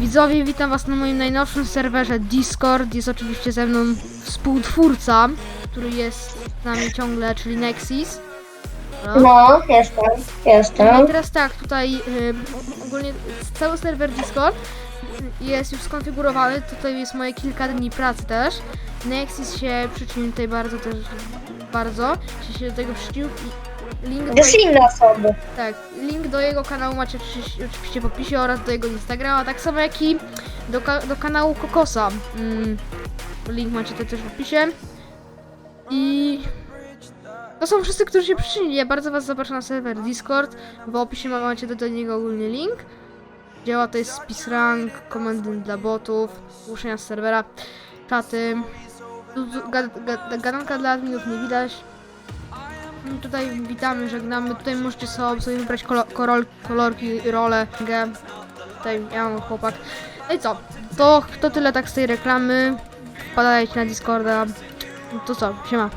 Widzowie, witam was na moim najnowszym serwerze Discord. Jest oczywiście ze mną współtwórca, który jest z nami ciągle, czyli Nexis. No. No, jestem, No i jestem. teraz tak, tutaj y, o- ogólnie cały serwer Discord jest już skonfigurowany. Tutaj jest moje kilka dni pracy też. Nexis się przyczynił tutaj bardzo też, bardzo się do tego przyczynił i link do, są inne osoby? tak, link do jego kanału macie oczywiście, oczywiście w opisie oraz do jego Instagrama, tak samo jak i do, ka- do kanału Kokosa. Mm, link macie tutaj też w opisie. I to są wszyscy, którzy się przyczynili. Ja bardzo was zapraszam na serwer Discord. W opisie ma- macie do, do niego ogólny link. Działa to jest spis rank, komendy dla botów, ogłoszenia z serwera, czaty. Gad- gad- Gadanka dla adminów nie widać. Tutaj witamy, żegnamy. Tutaj możecie sobie, wybrać kolo, korol, kolorki, role. G. Tutaj ja mam chłopak. No i co? To, to tyle tak z tej reklamy. Wpadajcie na Discorda. To co? Siema.